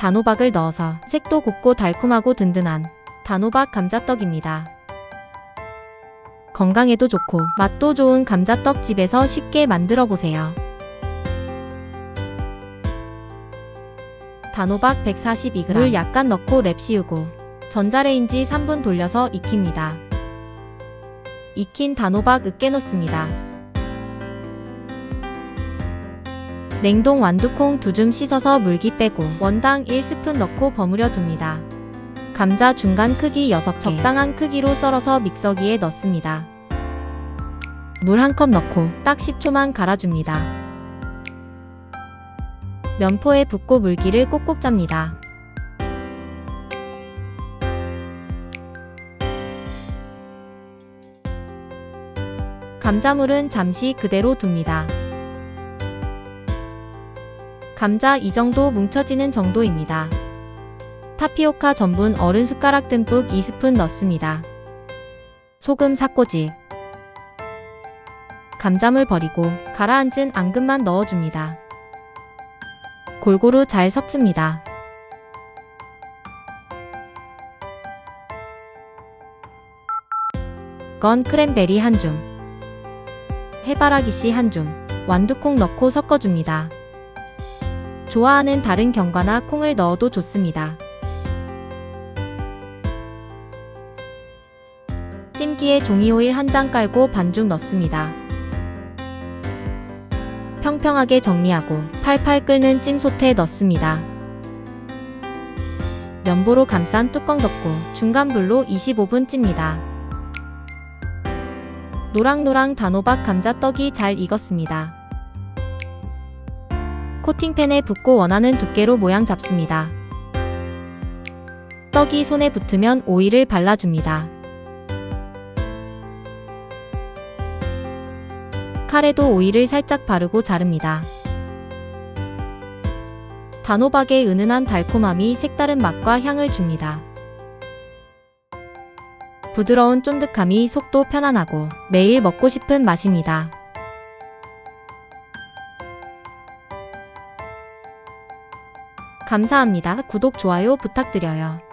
단호박을 넣어서 색도 곱고 달콤하고 든든한 단호박 감자떡입니다. 건강에도 좋고 맛도 좋은 감자떡 집에서 쉽게 만들어 보세요. 단호박 142g 물 약간 넣고 랩 씌우고 전자레인지 3분 돌려서 익힙니다. 익힌 단호박 으깨 넣습니다. 냉동 완두콩 2줌 씻어서 물기 빼고 원당 1스푼 넣고 버무려 둡니다. 감자 중간 크기 6개 적당한 크기로 썰어서 믹서기에 넣습니다. 물 한 컵 넣고 딱 10초만 갈아줍니다. 면포에 붓고 물기를 꼭꼭 잡니다. 감자물은 잠시 그대로 둡니다. 감자 이 정도 뭉쳐지는 정도입니다. 타피오카 전분 어른 숟가락 듬뿍 2스푼 넣습니다. 소금 사꼬지 감자물 버리고 가라앉은 앙금만 넣어줍니다. 골고루 잘 섞습니다. 건 크랜베리 한 줌, 해바라기 씨 한 줌, 완두콩 넣고 섞어줍니다. 좋아하는 다른 견과나 콩을 넣어도 좋습니다. 찜기에 종이오일 한 장 깔고 반죽 넣습니다. 평평하게 정리하고 팔팔 끓는 찜솥에 넣습니다. 면보로 감싼 뚜껑 덮고 중간 불로 25분 찝니다. 노랑노랑 단호박 감자떡이 잘 익었습니다. 코팅팬에 붓고 원하는 두께로 모양 잡습니다. 떡이 손에 붙으면 오일을 발라줍니다. 칼에도 오일을 살짝 바르고 자릅니다. 단호박의 은은한 달콤함이 색다른 맛과 향을 줍니다. 부드러운 쫀득함이 속도 편안하고 매일 먹고 싶은 맛입니다. 감사합니다. 구독, 좋아요 부탁드려요.